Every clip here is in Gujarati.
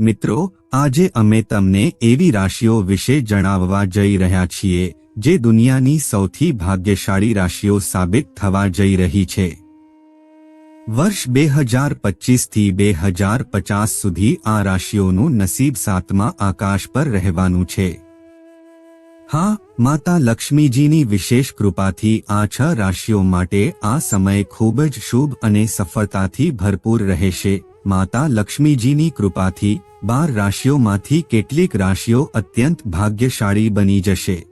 મિત્રો, આજે અમે તમને એવી રાશિઓ વિશે જણાવવા જઈ રહ્યા છીએ, જે દુનિયાની સૌથી ભાગ્યશાળી રાશિઓ સાબિત થવા જઈ રહી છે. વર્ષ બે હજાર પચીસથી બે હજાર પચાસ સુધી આ રાશિઓનું નસીબ સાતમા આકાશ પર રહેવાનું છે. હા, માતા લક્ષ્મીજીની વિશેષ કૃપાથી આ છ રાશિઓ માટે આ સમય ખૂબ જ શુભ અને સફળતાથી ભરપૂર રહેશે. માતા લક્ષ્મીજીની કૃપાથી બાર રાશિઓમાંથી કેટલીક રાશિઓ અત્યંત ભાગ્યશાળી બની જશે.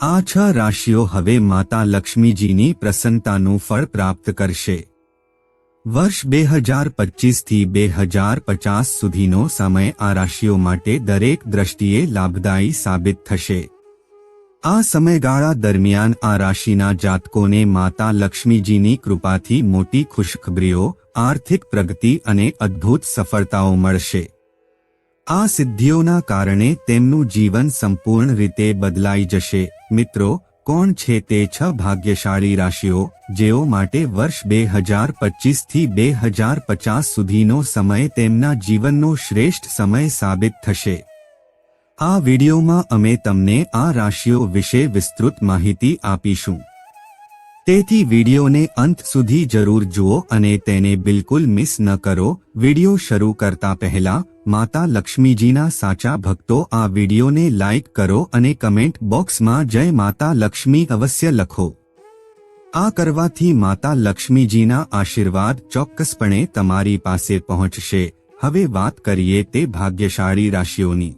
આ છ રાશિઓ હવે માતા લક્ષ્મીજીની પ્રસન્નતાનું ફળ પ્રાપ્ત કરશે. વર્ષ બે હજાર પચીસથી બે હજાર પચાસ સુધીનો સમય આ રાશિઓ માટે દરેક દ્રષ્ટિએ લાભદાયી સાબિત થશે. આ સમયગાળા દરમિયાન આ રાશિના જાતકોને માતા લક્ષ્મીજીની કૃપાથી મોટી ખુશખબરીઓ, આર્થિક પ્રગતિ અને અદ્ભુત સફળતાઓ મળશે. આ સિદ્ધિઓના કારણે તેમનું જીવન સંપૂર્ણ રીતે બદલાઈ જશે. મિત્રો, કોણ છે તે છ ભાગ્યશાળી રાશિઓ, જેઓ માટે વર્ષ બે હજાર પચીસથી બે હજાર પચાસ સુધીનો સમય તેમના જીવનનો શ્રેષ્ઠ સમય સાબિત થશે? આ વિડિયોમાં અમે તમને આ રાશિઓ વિશે વિસ્તૃત માહિતી આપીશું. તેથી વિડિયોને અંત સુધી જરૂર જુઓ અને તેને બિલકુલ મિસ ન કરો. વિડિયો શરૂ કરતા પહેલા માતા લક્ષ્મીજીના સાચા ભક્તો આ વિડિયોને લાઇક કરો અને કમેન્ટ બોક્સમાં જય માતા લક્ષ્મી અવશ્ય લખો. આ કરવાથી માતા લક્ષ્મીજીના આશીર્વાદ ચોક્કસપણે તમારી પાસે પહોંચશે. હવે વાત કરીએ તે ભાગ્યશાળી રાશિઓની.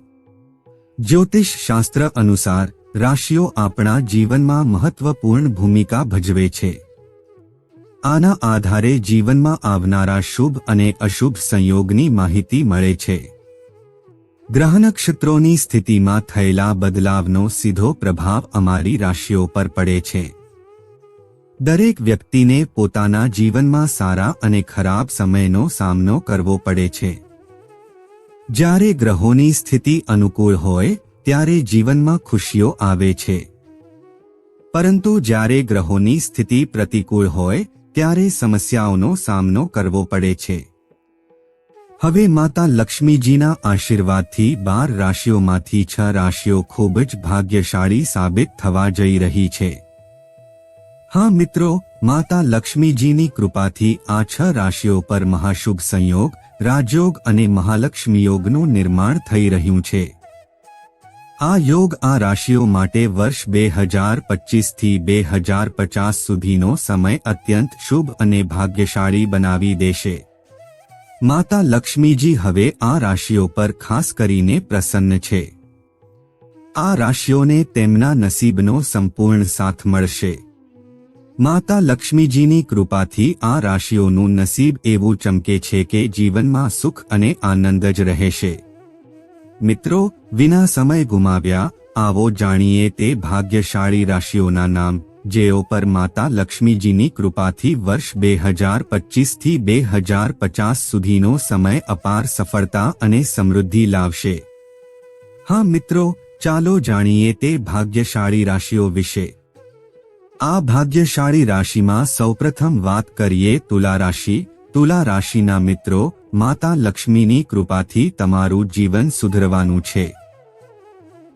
જ્યોતિષ શાસ્ત્ર અનુસાર રાશિઓ આપણા જીવનમાં મહત્વપૂર્ણ ભૂમિકા ભજવે છે. આના આધારે જીવનમાં આવનારા શુભ અને અશુભ સંયોગની માહિતી મળે છે. ગ્રહ નક્ષત્રોની સ્થિતિમાં થયેલા બદલાવનો સીધો પ્રભાવ અમારી રાશિઓ પર પડે છે. દરેક વ્યક્તિને પોતાના જીવનમાં સારા અને ખરાબ સમયનો સામનો કરવો પડે છે. જ્યારે ગ્રહોની સ્થિતિ અનુકૂળ હોય, ત્યારે જીવનમાં ખુશીઓ આવે છે. પરંતુ જ્યારે ગ્રહોની સ્થિતિ પ્રતિકૂળ હોય, ત્યારે સમસ્યાઓનો સામનો કરવો પડે છે. હવે માતા લક્ષ્મીજીના આશીર્વાદથી બાર રાશિઓમાંથી છ રાશિઓ ખૂબ જ ભાગ્યશાળી સાબિત થવા જઈ રહી છે. હા મિત્રો, માતા લક્ષ્મીજીની કૃપાથી આ છ રાશિઓ પર મહાશુભ સંયોગ રાજયોગ અને મહાલક્ષ્મી યોગનું નિર્માણ થઈ રહ્યું છે. આ યોગ આ રાશિઓ માટે વર્ષ બે હજાર પચીસથી બે હજાર પચાસ સુધીનો સમય અત્યંત શુભ અને ભાગ્યશાળી બનાવી દેશે. માતા લક્ષ્મીજી હવે આ રાશિઓ પર ખાસ કરીને પ્રસન્ન છે. આ રાશિઓને તેમના નસીબનો સંપૂર્ણ સાથ મળશે. માતા લક્ષ્મીજીની કૃપાથી આ રાશિઓનું નસીબ એવું ચમકે છે કે જીવનમાં સુખ અને આનંદ જ રહેશે. મિત્રો, વિના સમય ગુમાવ્યા, આવો જાણીએ તે ભાગ્યશાળી રાશિઓના નામ, જેઓ પર માતા લક્ષ્મીજીની કૃપાથી વર્ષ બે હજાર પચીસથી બે હજાર પચાસ સુધીનો સમય અપાર સફળતા અને સમૃદ્ધિ લાવશે. હા મિત્રો, ચાલો જાણીએ તે ભાગ્યશાળી રાશિઓ વિશે. આ ભાગ્યશાળી રાશિમાં સૌપ્રથમ વાત કરીએ તુલા રાશિ. તુલા રાશિના મિત્રો, માતા લક્ષ્મીની કૃપાથી તમારું જીવન સુધરવાનું છે.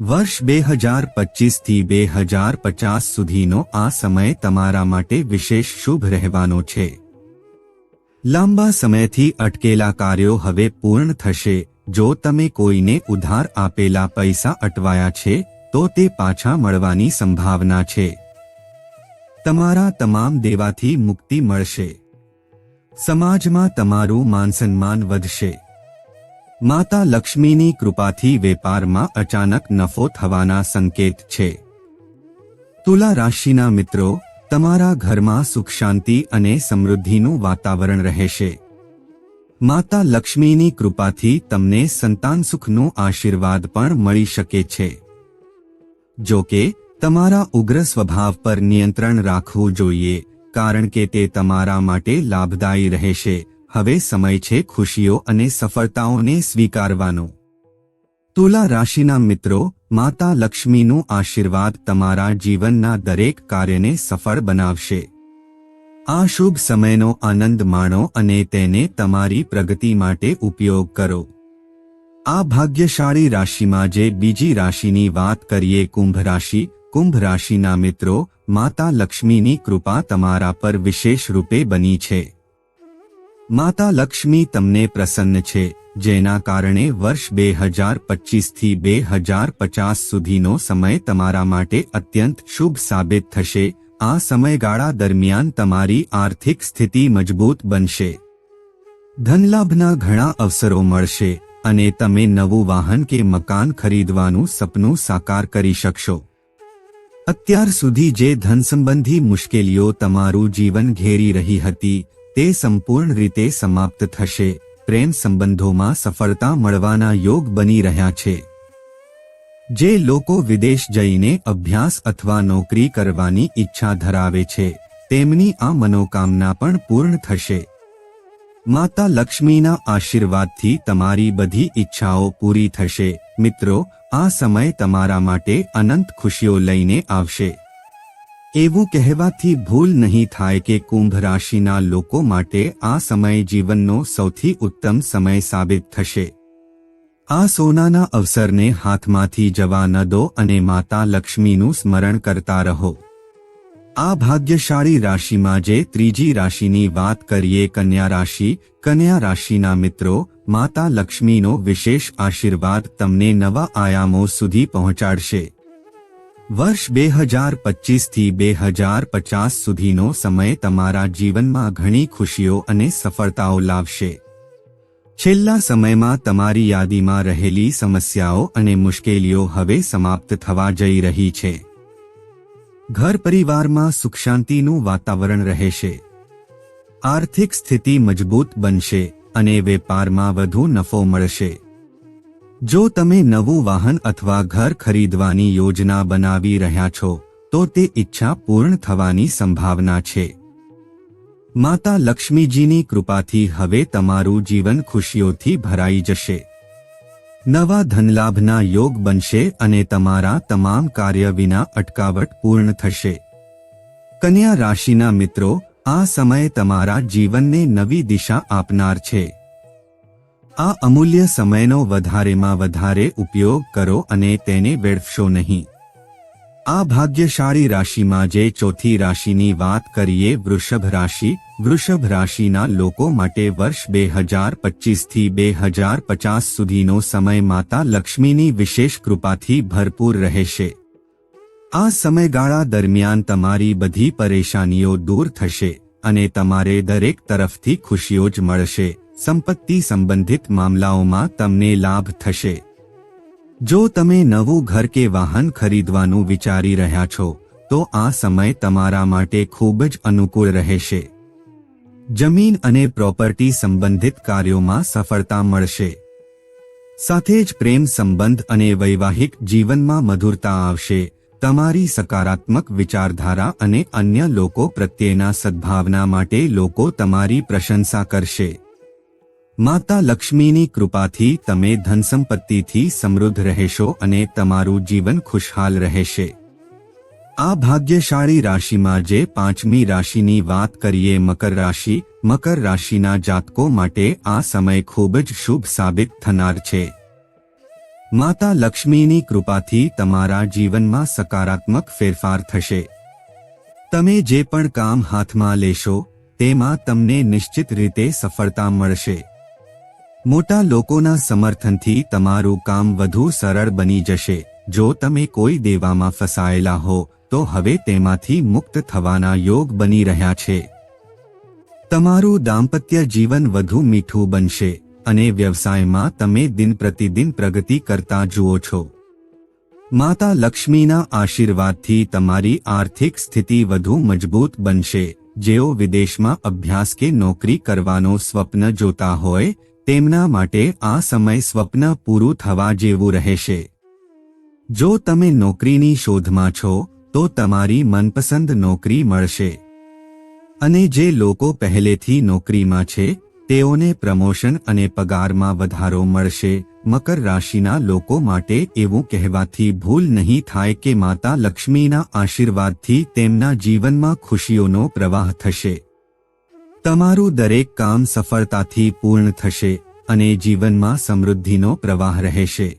વર્ષ બે હજાર પચીસથી બે હજાર પચાસ સુધીનો આ સમય તમારા માટે વિશેષ શુભ રહેવાનો છે. લાંબા સમયથી અટકેલા કાર્યો હવે પૂર્ણ થશે. જો તમે કોઈને ઉધાર આપેલા પૈસા અટવાયા છે, તો તે પાછા મળવાની સંભાવના છે. તમારા તમામ દેવાથી મુક્તિ મળશે. સમાજમાં તમારું માનસન્માન વધશે. માતા લક્ષ્મીની કૃપાથી વેપારમાં અચાનક નફો થવાના સંકેત છે. તુલા રાશિના મિત્રો, તમારા ઘરમાં સુખ શાંતિ અને સમૃદ્ધિનું વાતાવરણ રહેશે. માતા લક્ષ્મીની કૃપાથી તમને સંતાન સુખનો આશીર્વાદ પણ મળી શકે છે. જો કે તમારા ઉગ્ર સ્વભાવ પર નિયંત્રણ રાખવું જોઈએ, કારણ કે તે તમારા માટે લાભદાયી રહેશે. હવે સમય છે ખુશીઓ અને સફળતાઓને સ્વીકારવાનો. તુલા રાશિના મિત્રો, માતા લક્ષ્મીનું આશીર્વાદ તમારા જીવનના દરેક કાર્યને સફળ બનાવશે. આ શુભ સમયનો આનંદ માણો અને તેને તમારી પ્રગતિ માટે ઉપયોગ કરો. આ ભાગ્યશાળી રાશિમાં જે બીજી રાશિની વાત કરીએ, કુંભ રાશિ કુંભ રાશિના મિત્રો, માતા લક્ષ્મીની કૃપા તમારા પર વિશેષ રૂપે બની છે. માતા લક્ષ્મી તમને પ્રસન્ન છે, જેના કારણે વર્ષ બે હજાર પચીસથી બે હજાર પચાસ સુધીનો સમય તમારા માટે અત્યંત શુભ સાબિત થશે. આ સમયગાળા દરમિયાન તમારી આર્થિક સ્થિતિ મજબૂત બનશે. ધનલાભના ઘણા અવસરો મળશે, અને તમે નવું વાહન કે મકાન ખરીદવાનું સપનું સાકાર કરી શકશો. અત્યાર સુધી જે ધન સંબંધી મુશ્કેલીઓ તમારું જીવન ઘેરી રહી હતી, તે સંપૂર્ણ રીતે સમાપ્ત થશે. પ્રેમ સંબંધોમાં સફળતા મળવાના યોગ બની રહ્યા છે. જે લોકો વિદેશ જઈને અભ્યાસ અથવા નોકરી કરવાની ઈચ્છા ધરાવે છે, તેમની આ મનોકામના પણ પૂર્ણ થશે. માતા લક્ષ્મીના આશીર્વાદથી તમારી બધી ઈચ્છાઓ પૂરી થશે. મિત્રો, આ સમય તમારા માટે અનંત ખુશીઓ લઈને આવશે. એવું કહેવાથી ભૂલ નહીં થાય કે કુંભ રાશિના લોકો માટે આ સમય જીવનનો સૌથી ઉત્તમ સમય સાબિત થશે. આ સોનાના અવસરને હાથમાંથી જવા ન દો અને માતા લક્ષ્મીનું સ્મરણ કરતા રહો. આ ભાગ્યશાળી રાશિમાં જે ત્રીજી રાશિની વાત કરીએ, કન્યા રાશિ, કન્યા રાશિના મિત્રો, માતા લક્ષ્મીનો વિશેષ આશીર્વાદ તમને નવા આયામો સુધી પહોંચાડશે. વર્ષ બે હજાર પચીસથી બે હજાર પચાસ સુધીનો સમય તમારા જીવનમાં ઘણી ખુશીઓ અને સફળતાઓ લાવશે. છેલ્લા સમયમાં તમારી યાદીમાં રહેલી સમસ્યાઓ અને મુશ્કેલીઓ હવે સમાપ્ત થવા જઈ રહી છે. ઘર પરિવારમાં સુખ શાંતિનું વાતાવરણ રહેશે. આર્થિક સ્થિતિ મજબૂત બનશે અને વેપારમાં વધુ નફો મળશે. જો તમે નવું વાહન અથવા ઘર ખરીદવાની યોજના બનાવી રહ્યા છો, તો તે ઈચ્છા પૂર્ણ થવાની સંભાવના છે. માતા લક્ષ્મીજીની કૃપાથી હવે તમારું જીવન ખુશીઓથી ભરાઈ જશે. નવા ધનલાભના યોગ બનશે અને તમારા તમામ કાર્ય વિના અટકાવટ પૂર્ણ થશે. કન્યા રાશિના મિત્રો, આ સમય તમારા જીવનને નવી દિશા આપનાર છે. આ અમૂલ્ય સમયનો વધારેમાં વધારે ઉપયોગ કરો અને તેને વેડફશો નહીં. આ ભાગ્યશાળી રાશિમાં જે ચોથી રાશિની વાત કરીએ, વૃષભ રાશિ, વૃષભ રાશિના લોકો માટે વર્ષ બે હજાર પચીસથી બે હજાર પચાસ સુધીનો સમય માતા લક્ષ્મીની વિશેષ કૃપાથી ભરપૂર રહેશે. આ સમયગાળા દરમિયાન તમારી બધી પરેશાનીઓ દૂર થશે અને તમારે દરેક તરફથી ખુશીઓ જ મળશે. સંપત્તિ સંબંધિત મામલાઓમાં તમને લાભ થશે. જો તમે નવું ઘર કે વાહન ખરીદવાનું વિચારી રહ્યા છો, તો આ સમય તમારા માટે ખૂબ જ અનુકૂળ રહેશે. જમીન અને પ્રોપર્ટી સંબંધિત કાર્યોમાં સફળતા મળશે. સાથે જ પ્રેમ સંબંધ અને વૈવાહિક જીવનમાં મધુરતા આવશે. તમારી સકારાત્મક વિચારધારા અને અન્ય લોકો પ્રત્યેના સદ્ભાવના માટે લોકો તમારી પ્રશંસા કરશે. માતા લક્ષ્મીની કૃપાથી તમે ધનસંપત્તિથી સમૃદ્ધ રહેશો અને તમારું જીવન ખુશહાલ રહેશે. આ ભાગ્યશાળી રાશિમાં જે પાંચમી રાશિની વાત કરીએ મકર રાશિ, મકર રાશિના જાતકો માટે આ સમય ખૂબ જ શુભ સાબિત થનાર છે. માતા લક્ષ્મીની કૃપાથી તમારા જીવનમાં સકારાત્મક ફેરફાર થશે. તમે જે પણ કામ હાથમાં લેશો, તેમાં તમને નિશ્ચિત રીતે સફળતા મળશે. મોટા લોકોના સમર્થનથી તમારું કામ વધુ સરળ બની જશે. જો તમે કોઈ દેવામાં ફસાયેલા હો, તો હવે તેમાંથી મુક્ત થવાના યોગ બની રહ્યા છે. તમારું દાંપત્ય જીવન વધુ મીઠું બનશે, અને વ્યવસાયમાં તમે દિન પ્રતિદિન પ્રગતિ કરતા જુઓ છો. માતા લક્ષ્મીના આશીર્વાદથી તમારી આર્થિક સ્થિતિ વધુ મજબૂત બનશે. જેઓ વિદેશમાં અભ્યાસ કે નોકરી કરવાનો સ્વપ્ન જોતા હોય તેમના માટે આ સમય સ્વપ્ન પૂરું થવા જેવું રહેશે. જો તમે નોકરીની શોધમાં છો, તો તમારી મનપસંદ નોકરી મળશે. અને જે લોકો પહેલેથી નોકરીમાં છે, તેઓને પ્રમોશન અને પગારમાં વધારો મળશે. મકર રાશિના લોકો માટે એવું કહેવાથી ભૂલ નહીં થાય કે માતા લક્ષ્મીના આશીર્વાદથી તેમના જીવનમાં ખુશીઓનો પ્રવાહ થશે. તમારું દરેક કામ સફળતાથી પૂર્ણ થશે અને જીવનમાં સમૃદ્ધિનો પ્રવાહ રહેશે.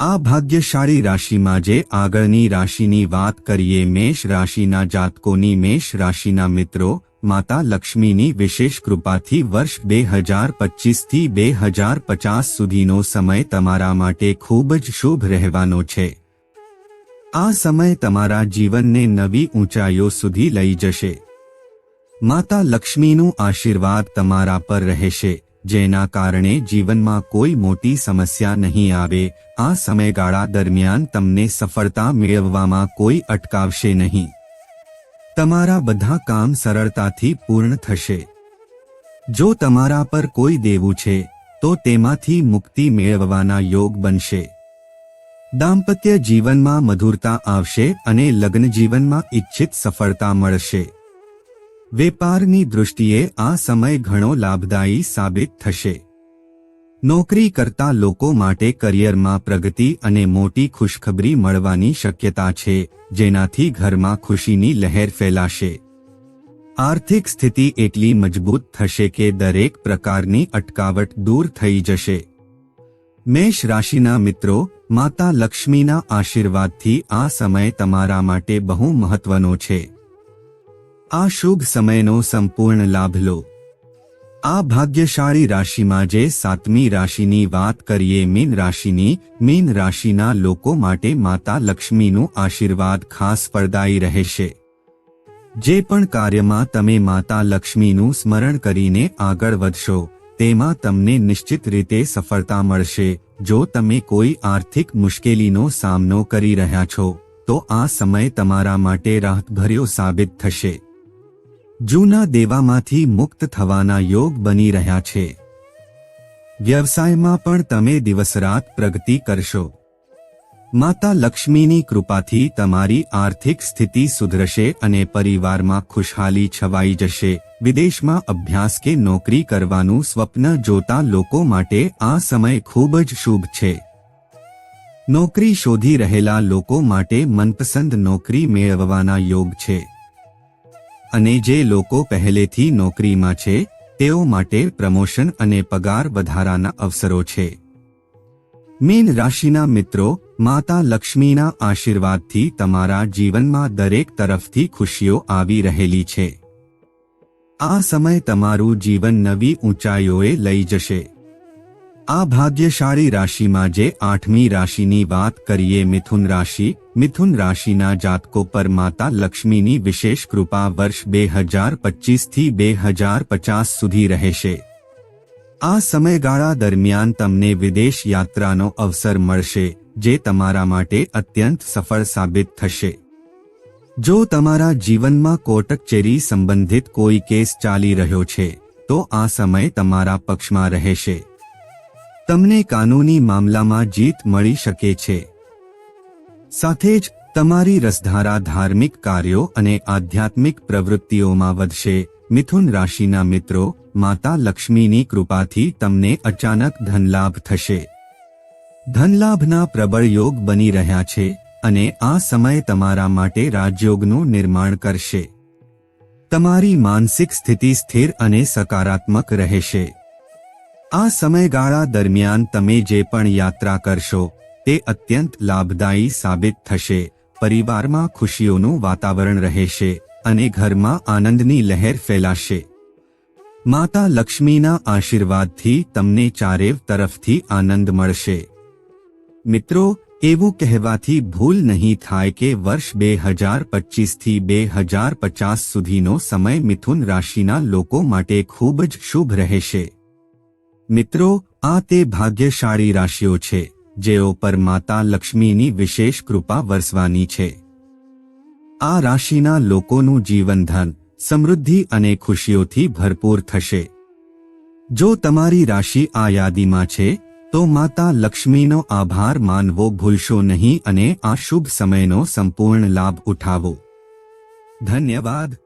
આ ભાગ્યશાળી રાશિમાં જે આગળની રાશિની વાત કરીએ મેષ રાશિના જાતકોની મેષ રાશિના મિત્રો, માતા લક્ષ્મીની વિશેષ કૃપાથી વર્ષ બે હજાર પચીસથી બે હજાર પચાસ સુધીનો સમય તમારા માટે ખૂબ જ શુભ રહેવાનો છે. આ સમય તમારા જીવનને નવી ઊંચાઈઓ સુધી લઈ જશે. માતા લક્ષ્મીનું આશીર્વાદ તમારા પર રહેશે, જેના કારણે જીવનમાં કોઈ મોટી સમસ્યા નહીં આવે. આ સમયગાળા દરમિયાન તમને સફળતા મેળવવામાં કોઈ અટકાવશે નહીં. તમારા બધા કામ સરળતાથી પૂર્ણ થશે. જો તમારા પર કોઈ દેવું છે, તો તેમાંથી મુક્તિ મેળવવાના યોગ બનશે. દાંપત્ય જીવનમાં મધુરતા આવશે અને લગ્ન જીવનમાં ઇચ્છિત સફળતા મળશે. વેપારની દૃષ્ટિએ આ સમય ઘણો લાભદાયી સાબિત થશે. નોકરી કરતા લોકો માટે કરિયરમાં પ્રગતિ અને મોટી ખુશખબરી મળવાની શક્યતા છે, જેનાથી ઘરમાં ખુશીની લહેર ફેલાશે. આર્થિક સ્થિતિ એટલી મજબૂત થશે કે દરેક પ્રકારની અટકાવટ દૂર થઈ જશે. મેષ રાશિના મિત્રો, માતા લક્ષ્મીના આશીર્વાદથી આ સમય તમારા માટે બહુ મહત્વનો છે. આ શુભ સમયનો સંપૂર્ણ લાભ લો. આ ભાગ્યશાળી રાશિમાં જે સાતમી રાશિની વાત કરીએ, મીન રાશિની, મીન રાશિના લોકો માટે માતા લક્ષ્મીનું આશીર્વાદ ખાસ ફળદાયી રહેશે. જે પણ કાર્યમાં તમે માતા લક્ષ્મીનું સ્મરણ કરીને આગળ વધશો, તેમાં તમને નિશ્ચિત રીતે સફળતા મળશે. જો તમે કોઈ આર્થિક મુશ્કેલીનો સામનો કરી રહ્યા છો, તો આ સમય તમારા માટે રાહતભર્યો સાબિત થશે. જૂના દેવામાંથી મુક્ત થવાના યોગ બની રહ્યા છે. વ્યવસાયમાં પણ તમે દિવસરાત પ્રગતિ કરશો. માતા લક્ષ્મીની કૃપાથી તમારી આર્થિક સ્થિતિ સુધરશે અને પરિવારમાં ખુશહાલી છવાઈ જશે. વિદેશમાં અભ્યાસ કે નોકરી કરવાનું સ્વપ્ન જોતા લોકો માટે આ સમય ખૂબ જ શુભ છે. નોકરી શોધી રહેલા લોકો માટે મનપસંદ નોકરી મેળવવાના યોગ છે. અને જે લોકો પહેલેથી નોકરીમાં છે, તેઓ માટે પ્રમોશન અને પગાર વધારાના અવસરો છે. મીન રાશિના મિત્રો, માતા લક્ષ્મીના આશીર્વાદથી તમારા જીવનમાં દરેક તરફથી ખુશીઓ આવી રહેલી છે. આ સમય તમારું જીવન નવી ઊંચાઈઓએ લઈ જશે. આ ભાગ્યશાળી રાશિમાં જે આઠમી રાશિની વાત કરીએ મિથુન રાશિ, મિથુન રાશિના જાતકો પર માતા લક્ષ્મીની વિશેષ કૃપા વર્ષ બે હજાર પચીસથી બે હજાર પચાસ સુધી રહેશે. આ સમયગાળા દરમિયાન તમને વિદેશ યાત્રાનો અવસર મળશે, જે તમારા માટે અત્યંત સફળ સાબિત થશે. જો તમારા જીવનમાં કોટકચેરી સંબંધિત કોઈ કેસ ચાલી રહ્યો છે, તો આ સમય તમારા પક્ષમાં રહેશે. તમને કાનૂની મામલામાં જીત મળી શકે છે. સાથે જ, તમારી રસધારા ધાર્મિક કાર્યો અને આધ્યાત્મિક પ્રવૃત્તિઓમાં વધશે. મિથુન રાશિના મિત્રો, માતા લક્ષ્મીની કૃપાથી તમને અચાનક ધનલાભ થશે. ધનલાભના પ્રબળ યોગ બની રહ્યા છે અને આ સમય તમારા માટે રાજયોગનું નિર્માણ કરશે. તમારી માનસિક સ્થિતિ સ્થિર અને સકારાત્મક રહેશે. આ સમયગાળા દરમિયાન તમે જે પણ યાત્રા કરશો, તે અત્યંત લાભદાયી સાબિત થશે. પરિવારમાં ખુશીઓનું વાતાવરણ રહેશે અને ઘરમાં આનંદની લહેર ફેલાશે. માતા લક્ષ્મીના આશીર્વાદથી તમને ચારેવ તરફથી આનંદ મળશે. મિત્રો, એવું કહેવાથી ભૂલ નહીં થાય કે વર્ષ બે હજાર પચીસથી બે હજાર પચાસ સુધીનો સમય મિથુન રાશિના લોકો માટે ખૂબ જ શુભ રહેશે. મિત્રો, આ તે ભાગ્યશાળી રાશિઓ છે, જેઓ પર માતા લક્ષ્મીની વિશેષ કૃપા વરસવાની છે. આ રાશિના લોકોનું જીવનધન સમૃદ્ધિ અને ખુશીઓથી ભરપૂર થશે. જો તમારી રાશિ આ યાદીમાં છે, તો માતા લક્ષ્મીનો આભાર માનવો ભૂલશો નહીં અને આ શુભ સમયનો સંપૂર્ણ લાભ ઉઠાવો. ધન્યવાદ.